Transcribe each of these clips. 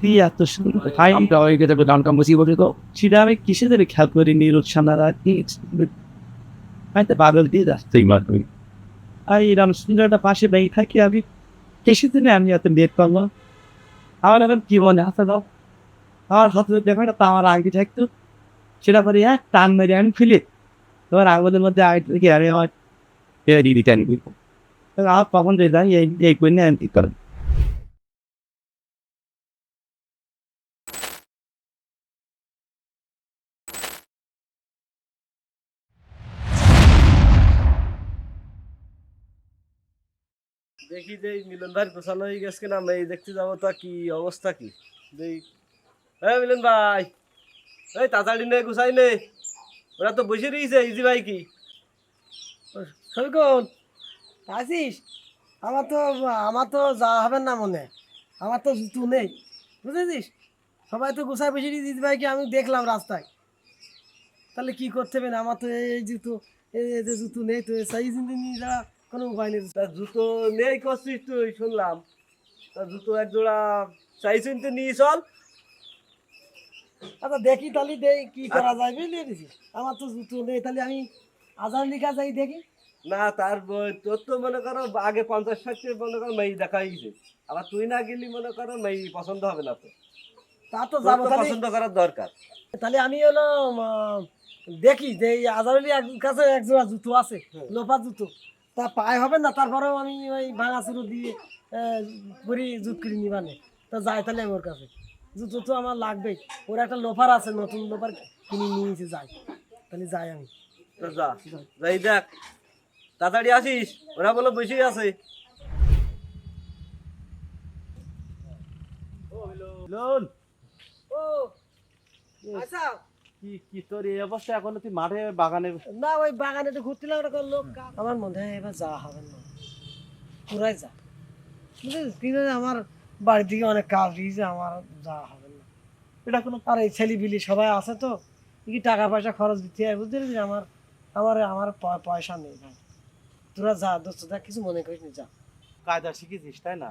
সত্যি এত সুন্দর। আমরা ওই গেছে গান কাম বসি বলে তো সেটা আমি কিসে ধরে খেয়াল করি নিরুৎ সানারা কি আমি তো পাগল দিয়ে যাচ্ছে। আর এরকম সুন্দর পাশে ব্যাগ থাকি আমি কিসে দিনে আমি এত লেট করলাম আমার এখন কি মনে আছে দাও? আমার হাতে দেখা তা আমার আগে থাকতো। সেটা পরে হ্যাঁ টান মেরে আমি ফেলে। তোমার আঙুলের মধ্যে আগে থেকে আমি আমার রিটার্ন করব আমার কখন যাই এই এই করে নিয়ে আমি ঠিক করেন দেখি যে মিলন ভাই গোছানো হয়ে গেছে কিনা এই দেখতে যাব তা কি অবস্থা কি? দেই। হ্যাঁ মিলন ভাই, এই তাড়াতাড়ি নে, গুছাই নে। ওরা তো বসে রয়েছে, ইজি ভাই কি? আসিস? আমার তো আমার তো যাওয়া হবে না মনে। আমার তো জুতো নেই। বুঝেছিস? সবাই তো গোসাই বসে দিদি ভাইকে আমি দেখলাম রাস্তায়। তাহলে কি করতে হবে? না আমার তো এই জুতো, এই যে জুতো নেই তো সেই জিনিস নিয়ে যাওয়া। কোনো উপায় নেই তা জুতো নেই করছিস তুই শুনলাম। তা জুতো এক জোড়া চাইছেন তো নিয়ে চল। আচ্ছা দেখি তাহলে দেই কি করা যায় বুঝলি দিছিস আমার তো জুতো নেই তাহলে আমি আজান লিখা যাই দেখি। না তার বই- তোর তো মনে করো আগে পঞ্চাশ ষাটটি মনে করো মেয়ে দেখা হয়েছে আবার তুই না গেলি মনে করো মেয়ে পছন্দ হবে না তো। তা তো তোর যাব পছন্দ করার দরকার। তাহলে আমি হলো দেখি যে আজারলি কাছে এক জোড়া জুতো আছে লোপা জুতো। তা পায়ে হবে না তারপরেও আমি ওই ভাঙা চুরো দিয়ে পুরি জুত করে নিবানে তা যাই তাহলে আমি ওর কাছে। জুতো তো আমার লাগবেই। ওর একটা লোফার আছে নতুন লোফার কিনে নিয়েছে যাই তাহলে যাই আমি। যাই দেখ। তাড়াতাড়ি আসিস ওরা বলে বসেই আছে। লোন ও আচ্ছা। কি কি তোর এই অবস্থা? এখন তুই মাঠে বাগানে? না ওই বাগানে তো ঘুরতে আমার মনে হয় এবার যাওয়া হবে না। পুরাই যা। কিন্তু আমার বাড়ি থেকে অনেক কাজ দিয়েছে আমার যাওয়া হবে না। এটা কোনো আর এই ছেলেপিলি সবাই আছে তো? কি টাকা পয়সা খরচ দিতে হয়? বুঝতে পেরেছিস আমার আমার আমার পয়সা নেই ভাই। তোরা যা দোস্ত দেখ কিছু মনে করিস নি যা। কায়দা শিখেছিস তাই না?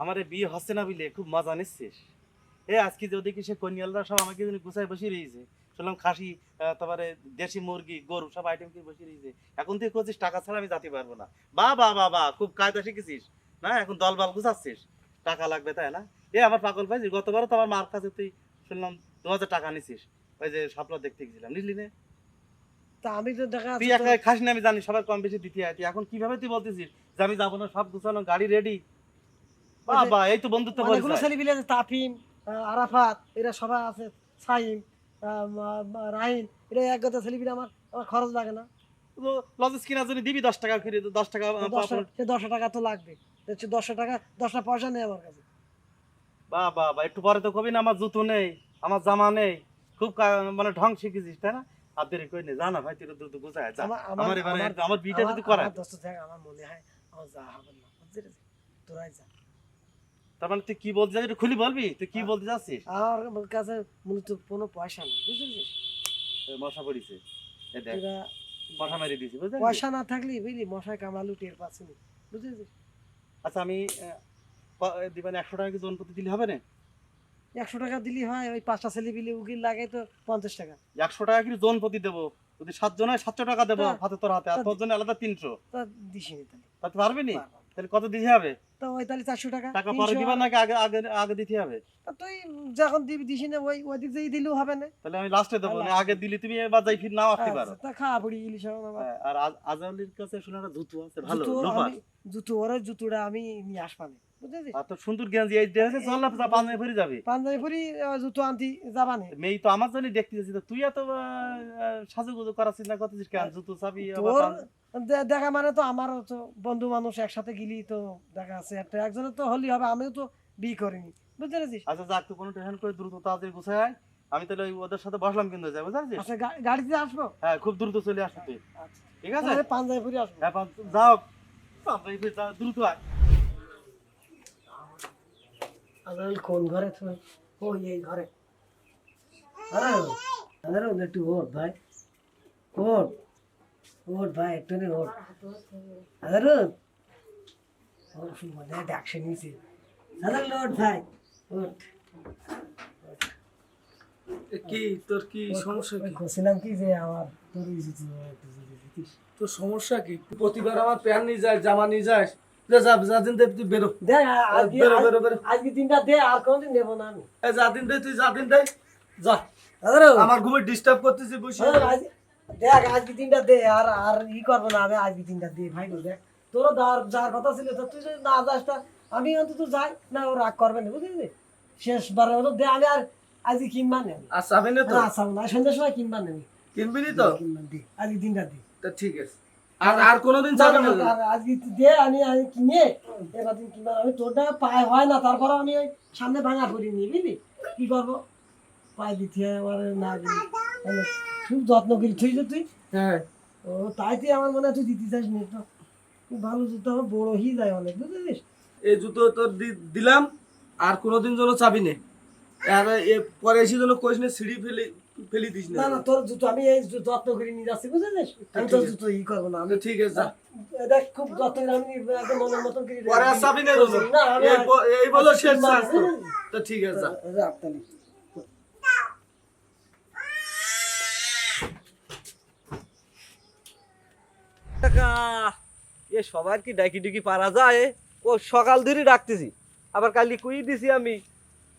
আমার বিয়ে হচ্ছে না বুঝলে খুব মজা নিচ্ছিস। এ আজকে যে ওদিকে সে কন্যালরা সব আমাকে যেন গুছায় বসে রয়েছে শুনলাম খাসি তারপরে দেশি মুরগি গরু সব আইটেম কি বসে রয়েছে এখন তুই করছিস টাকা ছাড়া আমি যেতে পারব না। বা বা বা বা খুব কায়দা শিখেছিস না? এখন দল বল গুছাচ্ছিস। টাকা লাগবে তাই না? এ আমার পাগল ভাই গতবারও তো আমার মার কাছে তুই শুনলাম দু হাজার টাকা নিছিস। ওই যে স্বপ্ন দেখতে গেছিলাম নিলি না? তা আমি তো দেখা তুই যাচ্ছে একা খাস না আমি জানি সবার কম বেশি দিতে হয়। তুই এখন কীভাবে তুই বলতেছিস যে আমি যাব না সব গুছানো গাড়ি রেডি বাবা এই তো বন্ধুত্ব তাফিম আরাফাত এরা সবাই আছে সাইম রাহিন এরা এক কথা ছেলেপিলি আমার আমার খরচ লাগে না। লজেস কিনার জন্য দিবি দশ টাকা ফিরে দশ টাকা দশটা টাকা তো লাগবে। দশটা টাকা দশটা পয়সা নেই আমার কাছে। বা বা বা একটু পরে তো কবি না আমার জুতো নেই আমার জামা নেই খুব মানে ঢং শিখেছিস তাই না? আর দেরি কই নেই জানা ভাই তুই তো দ্রুত গুছায় যা। আমার- এবারে আমার- বিটা যদি করায়। আমার দোস্ত দেখ আমার মনে হয় আমার যা হবে না? তোরাই যা। তার মানে তুই কি বলতে একটু খুলি বলবি? তুই কি বলতে যাচ্ছিস আমার কাছে মূলত কোনো পয়সা নেই বুঝতে মশা পড়িছে। এ দেখ মশা মেরে দিয়েছি বুঝলি পয়সা না থাকলে বুঝলি মশায় কামড়ালু টের পাচ্ছি না আচ্ছা আমি দিবেন একশো টাকা কি জন প্রতি দিলে হবে না? একশো টাকা দিলি হয় ওই পাঁচটা ছেলে পিলি উকিল লাগে তো পঞ্চাশ টাকা। একশো টাকা কি জন প্রতি দেবো? যদি সাতজন হয় সাতশো টাকা দেবো হাতে তোর হাতে আর তা- তোর জন্য আলাদা তিনশো। দিসিনি তাহলে। পারবি না। তাহলে কত দিতে হবে? তা ওই তাহলে চারশো টাকা টাকা পরে দিবা নাকি আগে আগে আগে দিতে হবে? তুই যখন দিবি দিসি না ওই ওই দিক দিয়ে দিলেও হবে না। তাহলে আমি লাস্টে দেবো না আগে দিলি তুমি এবার যাই ফির নাও আসতে পারো। তা খাওয়া পড়ি ইলিশ আমার আর আজ- কাছে শুনে জুতো আছে ভালো জুতো জুতো ওরা জুতোটা আমি নিয়ে আসবানে বুঝলি আর তোর সুন্দর এই ড্রেসে চল না পাঞ্জাবি যাবে। পাঞ্জাবি জুতো আনতি যাবানে। মেয়ে তো আমার জন্য দেখতে যাচ্ছি তুই এত সাজুগুজু করার চিন্তা করতেছিস কেন? জুতো চাবি আবার তোর পাঞ্জাবি- দে- দেখা মানে তো আমার তো বন্ধু মানুষ একসাথে গেলি তো দেখা আছে। একটা একজনের তো হলি হবে আমিও তো বিয়ে করিনি। বুঝতে পেরেছিস? আচ্ছা যাক তুই কোনো টেনশন করে দ্রুত তাড়াতাড়ি গুছায় আয়। আমি তাহলে ওই ওদের সাথে বসলাম কিন্তু যাই বুঝতে পারছিস? আচ্ছা গাড়িতে আসব? হ্যাঁ খুব দ্রুত চলে আসো তুই। আচ্ছা। ঠিক আছে? পাঞ্জাবি পরি আসব। হ্যাঁ যাও। পাঞ্জাবি পরে দ্রুত আয়। আজাল কোন ঘরে তুমি? ওই এই ঘরে। হ্যাঁ। আরে একটু ওঠ ভাই। ওঠ। ওঠ ভাই একটু নে ওঠ। আরে ডাকছে নিচে ওঠ ভাই ওঠ কি তোর কি সমস্যা কি? বলছিলাম কি যে আমার তোর। তোর সমস্যা কি? প্রতিবার আমার প্যান্ট নিয়ে যায় জামা নিয়ে যাস। যা যা যা দিন দে তুই বেরো। দেখ আজকে বেরো, বেরো, বেরো। আজকে দিনটা দে আর কোনদিন নেব না আমি। এই দে তুই যা দে। যা। আমার ঘুমে ডিস্টার্ব করতেছি বসে। দেখ আজকে দিনটা দে আর আর ই করব না আমি আজকে দিনটা দে ভাই দেখ। তোরও যাওয়ার যাওয়ার কথা ছিল তো তুই যদি না যাস তা আমি অন্তত যাই না ও রাগ করবে না বুঝলি শেষবারের মতো দে আমি আর আজকে কিনবা নেব আর যাবে না তো? আচ্ছা না সন্ধ্যার সময় কিনবা নেবি কিনবি নি তো? কিনবা দে আজকে দিনটা দে। তা ঠিক আছে। আর আর কোনোদিন যাবে না? আজকে দে আমি আমি কিনে এবার দিন কিনবা আমি তোরটা পায়ে হয় না তারপর আমি ওই সামনে ভাঙা করি নি বুঝলি? কি করব? পায়ে দিতে আমার না। খুব যত্ন করি তুই তুই? হ্যাঁ। ও তাই তুই আমার মনে হয় তুই দিতে চাস নি তো ভালো জুতো বড় হয়ে যায় অনেক বুঝলিস এই জুতো তোর দিলাম আর কোনোদিন যেন চাবি নে। আর পরে এসে যেন কইস না সিঁড়ি ফেলি ফেলি দিস না। না তোর জুতো আমি এই জু- যত্ন করে নিয়ে যাচ্ছি বুঝলিস আমি তোর জুতো ই করব না আমি ঠিক আছে দেখ খুব যত্ন করে আমি একদম মনের মতন করে পরে আর চাবি না তো না এই বলো শেষ না, চান্স তো। তো ঠিক আছে যা। রাখ তাহলে। টাকা। এ সবার কি ডাকি ডুকি পারা যায়? ও সকাল ধরে ডাকতেছি আবার কালি কুই দিছি আমি।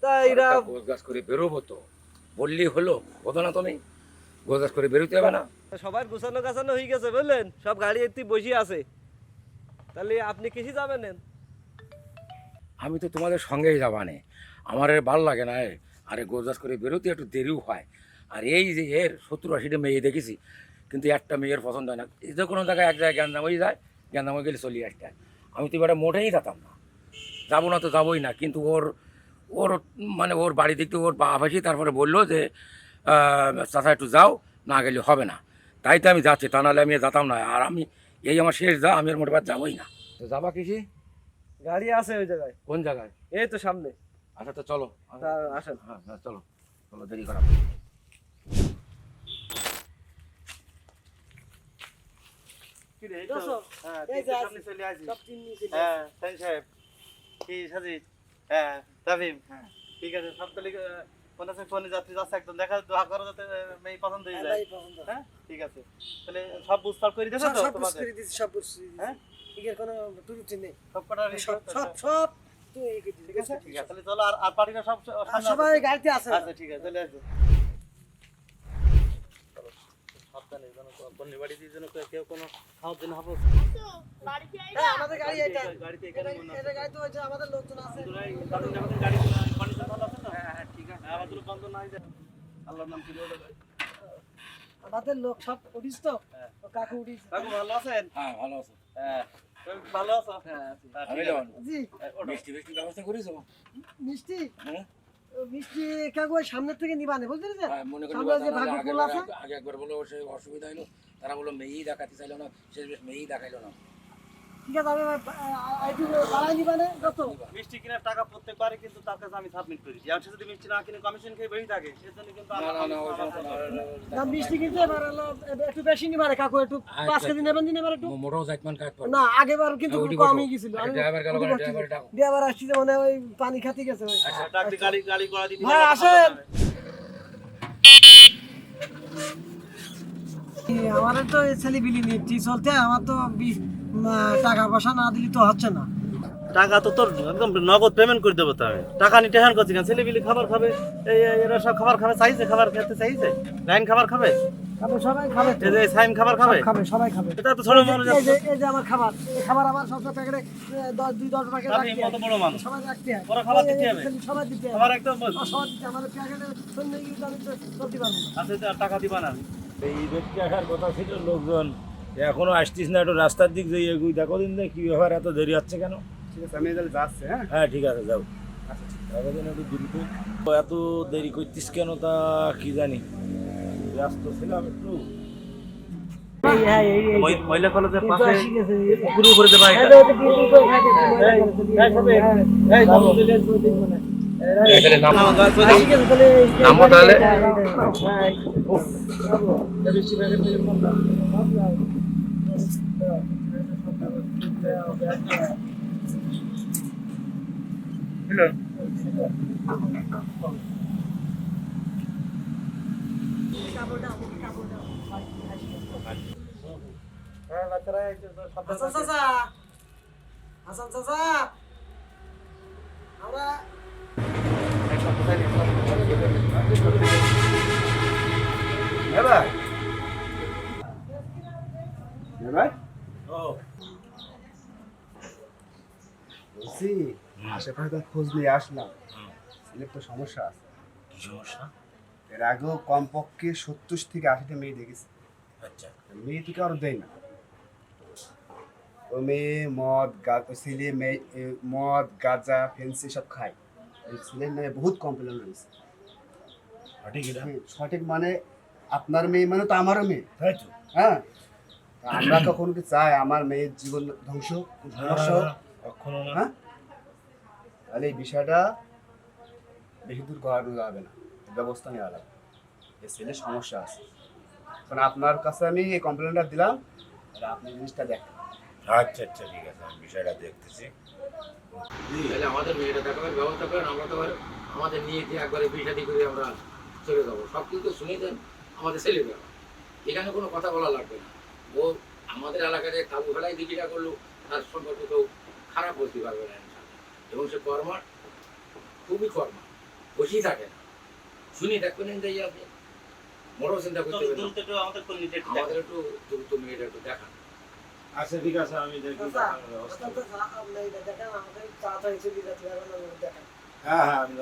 তা এরা গোছ করে বেরোবো তো। বললি হলো হতো না তো নেই। গোছ করে বেরোতে হবে না। সবার গুছানো গাছানো হয়ে গেছে বুঝলেন? সব গাড়ি এতে বসে আছে। তাহলে আপনি কিসে যাবেন আমি তো তোমাদের সঙ্গেই যাবানে আমার আর ভালো লাগে না। আরে গোছ করে বেরোতে একটু দেরিও হয়। আর এই যে এর সত্তর আশিটা মেয়ে দেখেছি কিন্তু একটা মেয়ের পছন্দ হয় না। এই যে কোনো জায়গায় এক জায়গায় জ্ঞানদাম হয়ে যায় জ্ঞানদাম হয়ে গেলে চলিয়ে আসতে আমি তো এবারে মোটেই যেতাম না। যাব না তো যাবোই না কিন্তু ওর ওর মানে ওর বাড়ি থেকে ওর বাপ আসি তারপরে বলল যে চাচা একটু যাও না গেলে হবে না। তাই তো আমি যাচ্ছি তা নাহলে আমি যেতাম না। আর আমি এই আমার শেষ যা আমি আর মোটে যাবোই না। তো যাবা কিসি গাড়ি আছে ওই জায়গায়। কোন জায়গায়? এই তো সামনে। আচ্ছা তো চলো। আসেন। হ্যাঁ হ্যাঁ চলো। চলো দেরি করা। কি রে? হ্যাঁ, এই যে তিনটে আছি। সামনে চলে আসি। সব চিনি চিনি। হ্যাঁ, সাইন সাহেব। কি সাজিদ? হ্যাঁ, তামিম। ঠিক আছে, সব তাহলে, মনে হচ্ছে ফোনে যাত্রী যাচ্ছে একদম। দেখা দোয়া করো যাতে, মেয়ে পছন্দ হয়ে যায়। হ্যাঁ, ঠিক আছে। তাহলে সব বুঝতাল করে দিয়েছ তো সব বুঝ করে দিছি, সব বুঝ করে দিছি। হ্যাঁ? কোনো ত্রুটি নেই। সব কটা সব সব ঠিক আছে? ঠিক আছে, তাহলে চলো, আর- আর পার্টিরা সব সবাই গাড়িতে আছে আচ্ছা, ঠিক আছে, চলে আসো। চলো, সাবধানে, বন্যে বাড়ি দিয়ে যেন কেউ কোনো খাওয়ার জন্য হবে হ্যাঁ, আমাদের গাড়ি এটা গাড়িতে এখানে এটা- হয়। এটা গাড়ি তো ওই আমাদের লোকজন আছে তোরাই আমাদের গাড়ি কন্ডিশন ভালো আছে তো? হ্যাঁ, ঠিক আছে। আমাদের বন্ধ নাই আল্লাহর নাম কি বলে আমাদের লোক সব উঠিস তো হ্যাঁ। কাকু উঠিস কাকু ভালো আছেন? হ্যাঁ ভালো আছো হ্যাঁ। ভালো আছো? হ্যাঁ। জি হ্যাঁ, মিষ্টি মিষ্টি ব্যবস্থা করেছ মিষ্টি হ্যাঁ মিষ্টি কাকু ওই সামনের থেকে নিবানে বুঝলি যে হ্যাঁ, সামনে যে ভাগ্য আগে আছে? একবার- আগে একবার বলো সে অসুবিধা হলো তারা বলল মেয়েই দেখাতে চাইলো না। শেষ মেয়েই দেখাইলো না। ঠিক আছে আমি বাড়াই মিষ্টি কেনার টাকা প্রত্যেকবারে কিন্তু তার কাছে আমি সাবমিট করি আর সে যদি মিষ্টি না কিনে কমিশন খেয়ে বেশি থাকে সেজন্য কিন্তু না আমার- না না ওই আমার- সমস্ত না, না মিষ্টি কিনতে এবার একটু বেশি নিবানে কাকু একটু পাঁচ কেজি নেবেন দিন এবার একটু? মোটেও পারবে না আগেবার কিন্তু কমই আচ্ছা, আমি ড্রাইভার গেল ডাকো। আসছি মানে ওই পানি খাতে গেছে ওই আচ্ছা, ডাকতে গাড়ি গাড়ি করা দিতে ভাই, আসেন। আমার তো ছেলে বিলি নিচ্ছি চলতে আমার তো টাকা পয়সা না দিলে তো হচ্ছে না। টাকা তো তোর একদম নগদ পেমেন্ট করে দেবো তো আমি। টাকা নিতে হ্যান করছি খাবার খাবে এই এরা সব খাবার খাবে চাইছে খাবার খেতে চাইছে লাইন খাবার খাবে? খাবে সবাই খাবে এই যে সাইম খাবার খাবে? খাবে সবাই খাবে। এটা তো ছোট মানুষ এই যে এই যে আমার খাবার এই খাবার আমার সবসময় প্যাকেটে দশ দুই দশ প্যাকেট রাখতে কত বড় মানুষ। সবাই রাখতে হয়। ওরা খাবার এই- এই দিতে হবে। সবাই দিতে হবে। আমার একদম বল। সবাই দিতে হবে। প্যাকেটে শূন্য গিয়ে তো আমি পারব না। আচ্ছা টাকা দিবা না। এই ব্যক্তি আসার কথা ছিল লোকজন। এখনও আসতিস না একটু রাস্তার দিক দিয়ে এগুই দেখো দিন দেখ কি ব্যাপার এত দেরি হচ্ছে কেন ঠিক আছে আমি তাহলে যাচ্ছি হ্যাঁ হ্যাঁ ঠিক আছে যাও এতদিন একটু দ্রুত এত দেরি করতিস কেন তা কি জানি ব্যস্ত ছিলাম একটু হ্যাঁ মহিলা কলেজের পাশে দেবা Hello. হাসান চাচা। হাসান চাচা। আমরা ভাই ভাই বলছি আশেপাশে তো খোঁজ নিয়ে আসলাম। ছেলের তো সমস্যা আছে। কি সমস্যা? এর আগেও কমপক্ষে সত্তর থেকে আশিটা মেয়ে দেখেছি। আচ্ছা। মেয়ে তো কারও দেয় না। ও মেয়ে মদ গা ছেলে মেয়ে মদ গাঁজা ফেন্সি সব খায়। এই ছেলের নামে বহুত কমপ্লেন রয়েছে সঠিক এটা? সঠিক মানে আপনার মেয়ে মানে তো আমারও মেয়ে। তাই তো? হ্যাঁ। আমরা কখনো কি চাই আমার মেয়ের জীবন ধ্বংস ধ্বংস হোক? কখনো না। হ্যাঁ? তাহলে এই বিষয়টা বেশি দূর করানো যাবে না। ব্যবস্থা নেওয়া লাগবে। এই ছেলের সমস্যা আছে। কারণ আপনার কাছে আমি এই কমপ্লেনটা দিলাম আর আপনি জিনিসটা দেখেন। আচ্ছা আচ্ছা ঠিক আছে আমি বিষয়টা দেখতেছি। তাহলে আমাদের মেয়েটা দেখাবার ব্যবস্থা করেন আমরা তো আমাদের নিয়ে দিয়ে একবারে বিষাদি করে আমরা চলে যাব। সব কিছু শুনে দেন আমাদের ছেলে এখানে কোনো কথা বলা লাগবে না। ও আমাদের এলাকায় কাবু ফেলায় দিকিটা করল তার সম্পর্কে কেউ খারাপ বলতে পারবে না। এবং সে কর্মা খুবই কর্মা বসেই থাকে না। শুনি দেখবেন যে আপনি মোটর চিন্তা করতে আমাদের একটু দ্রুত মেয়েটা একটু দেখান। আচ্ছা ঠিক আছে আমি দেখি দেখেন দেখেন। হ্যাঁ হ্যাঁ আমি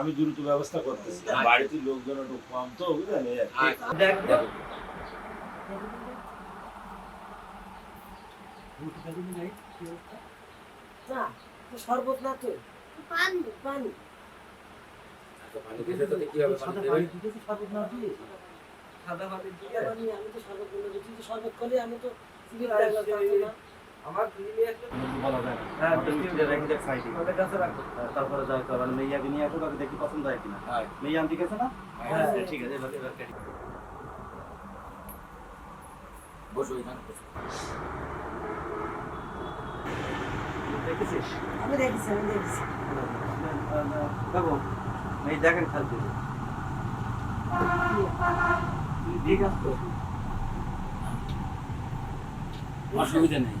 আমি দ্রুত ব্যবস্থা করতেছি। আচ্ছা। বাড়িতে লোকজন একটু কম তো বুঝলেন। আচ্ছা, দেখো। না শরবত না তো পানি। পানি। আচ্ছা, পানি খেতে তো কি হবে? পানি দেবেন? শরবত না দিয়ে? সাদা পানি দিয়ে? পানি আমি তো শরবত বলে দিচ্ছি তো শরবত করলে আমি তো সিগারেট লাগলাম না আমার দিলে একটা হ্যাঁ রেখে। সাইডে তারপরে যাই তো মানে মেয়াকে নিয়ে আসো তাকে দেখি পছন্দ হয় কিনা। হ্যাঁ। মেয়া আনতে গেছে না? হ্যাঁ। ঠিক আছে এবার এবার বসো এখানে বসো। দেখেছিস? আমি দেখছি আমি দেখছি। দেখো মেয়ে দেখেন খালতে ঠিক আছে তো অসুবিধা নেই।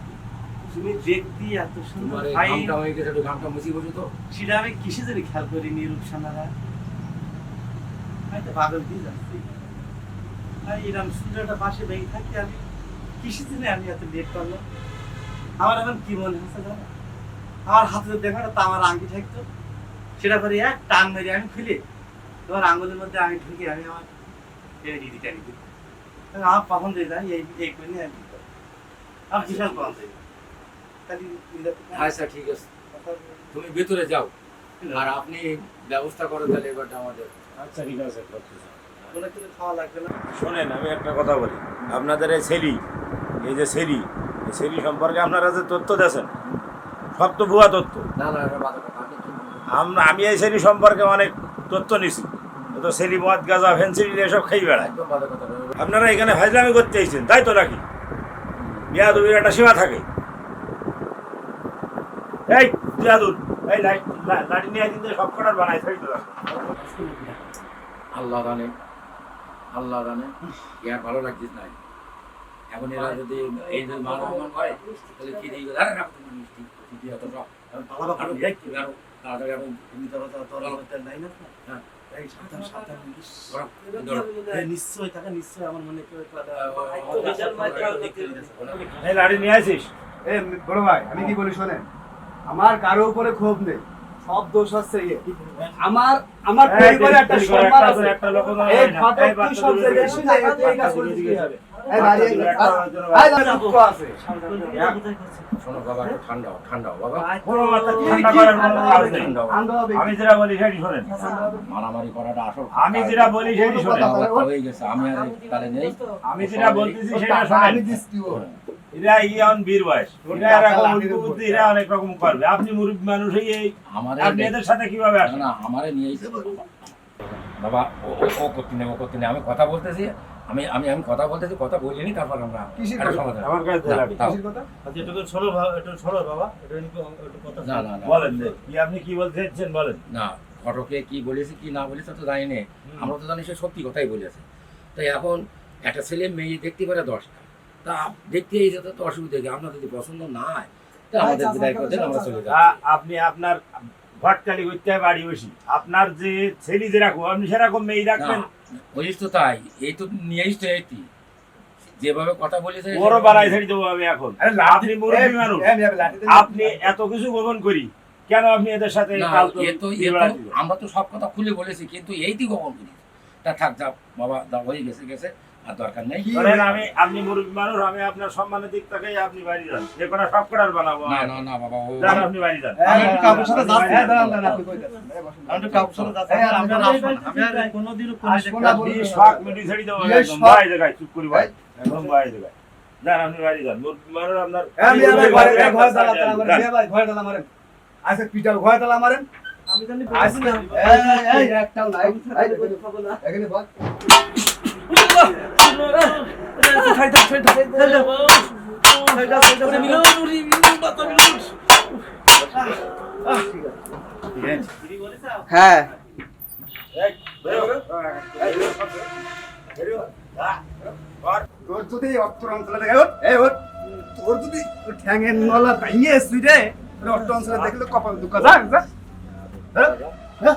তুমি দেখতি এত সুন্দর তোমার এই ভাই। ঘামটা হয়ে গেছে একটু ঘামটা মুছি বসে তো। সেটা আমি কিসে জানি খেয়াল করিনি রূপসানারা। আমি তো পাগল দিয়ে যাচ্ছি। এরকম সুন্দর একটা পাশে ভেঙে থাকি আমি কিসে জানি আমি এত লেট করলাম? আমার এখন কি মনে হচ্ছে জানো? আমার হাতে দেখো একটা তামার আংটি থাকতো। সেটা করে এক টান মেরে আমি খুলে তোমার আঙ্গুলের মধ্যে আমি ঢুকে আমি আমার দিদি টানি দিই আমার পছন্দ হয়ে যায় এই এই করে নিয়ে আমি। আমার বিশাল পছন্দ হয়ে আচ্ছা ঠিক আছে। তুমি ভেতরে যাও। আর আপনি ব্যবস্থা করো তাহলে এবারটা আমাদের। আচ্ছা ঠিক আছে খাওয়া লাগবে না? শোনেন আমি একটা কথা বলি। আপনাদের এই সেরি এই যে সেরি এই সেরি সম্পর্কে আপনারা যে তথ্য দেন সব তো ভুয়া তথ্য? আমরা আমি এই সেরি সম্পর্কে অনেক তথ্য নিছি তো সেরি মদ গাঁজা ফেন্সিল এসব খাই বেড়ায়। আপনারা এখানে ফাজলামি করতে এসেছেন তাই তো নাকি বিয়া একটা সীমা থাকে এই বিয়াদুল এই লাঠি নিয়ে কিন্তু সব কটার বানাই থাকি তো আল্লাহ জানে আল্লাহ জানে ইয়ার ভালো লাগছিস নাই এখন এরা যদি এই যদি মান অপমান করে তাহলে কি দিয়ে নিশ্চয় নিশ্চয় আমার মনে করে নিয়ে আসিস? এ বড় ভাই আমি কি বলি শোনেন? আমার কারও উপরে ক্ষোভ নেই। সব দোষ হচ্ছে আমার আমার পরিবারে একটা সম্মান আছে। একটা লোক এই না। ফাটক তুই সব জায়গায় এই কাজ হবে? আমি যেটা বলি সেটি শোনেন। মারামারি করাটা আসল আমি যেটা বলি সেটি শোনেন। হয়ে গেছে আমি আর তালে নেই। আমি যেটা বলতেছি সেটা শোনেন। এরা ইয়ান বীর বয়স। এরা এরকম বুদ্ধি এরা অনেক রকম করবে। আপনি মুরব্বী মানুষ এই আপনি এদের সাথে কীভাবে আসেন না আমারে নিয়ে বাবা ও করতে নেই ও করতে নেই। আমি কথা বলতেছি আমি আমি আমি কথা বলতেছি কথা বলিনি তারপর আমরা কিসের একটা কথা? সমাধান। আমার কাছে। দাও। কিসের কথা? আচ্ছা একটু শোনো বাবা, একটু শোনো বাবা একটু একটু কথা না না বলেন যে, কি আপনি কি বলতে বলেন। না ঘটকে কি বলেছে কি না বলেছে তো জানি না। আমরা তো জানি সে সত্যি কথাই বলেছে। তাই এখন একটা ছেলে মেয়ে দেখতে পারে দশটা। তা দেখতে এই যেতে তো অসুবিধা কি? আপনার যদি পছন্দ না হয় তা আমাদের আচ্ছা, বিদায় করে আমরা চলে যাই আপনি আপনার ভটকালি করতে বাড়ি বসি। আপনার যে ছেলে যেরকম আপনি সেরকম মেয়ে রাখবেন? বলিস তো তাই এই তো নিয়েই তো এই তুই। যেভাবে কথা বলিস বড় বাড়াই ছেড়ে দেবো আমি এখন আপনি মুরব্বী মানুষ আপনি এত কিছু গোপন করি কেন আপনি এদের সাথে? আমরা তো সব কথা খুলে বলেছি কিন্তু এই তুই গোপন করি তা থাক যা বাবা দা হয়ে গেছে গেছে আর দরকার নেই ধরেন আমি আপনি মুরব্বী মানুষ আমি আপনার সম্মানের দিক থেকে আপনি বাড়ি যান যে কোনো সব কটার বানাবো না না না বাবা ও আপনি বাড়ি যান এই, একটু কাকুর সাথে যাচ্ছি। এই, দাঁড়ান, দাঁড়ান, আপনি কই যাচ্ছেন? আমি তো কাকুর সাথে যাচ্ছি। এই, আমি আর আসব না। আমি আর কোনোদিনও কোনো বলবেন না। শখ মিটি ছেড়ে দেবো একদম ভাই জায়গায় চুপ করি ভাই একদম ভাই জায়গায় যান আপনি বাড়ি যান মুরব্বী মানুষ আপনার আমি আমার ঘরে- ঘরে। যান। এই, ভাই, ঘরে তালা মারেন। আচ্ছা, পিটার ঘরে তালা মারেন। আমি জানি আচ্ছা, এই, এই, একটাও নাই। এখানে বল। হ্যাঁ। তোর যদি অত্তর অঞ্চলে দেখে। তোর যদি ঠ্যাঙের নলা দেখলে কপাল দুঃখ যা? হ্যাঁ?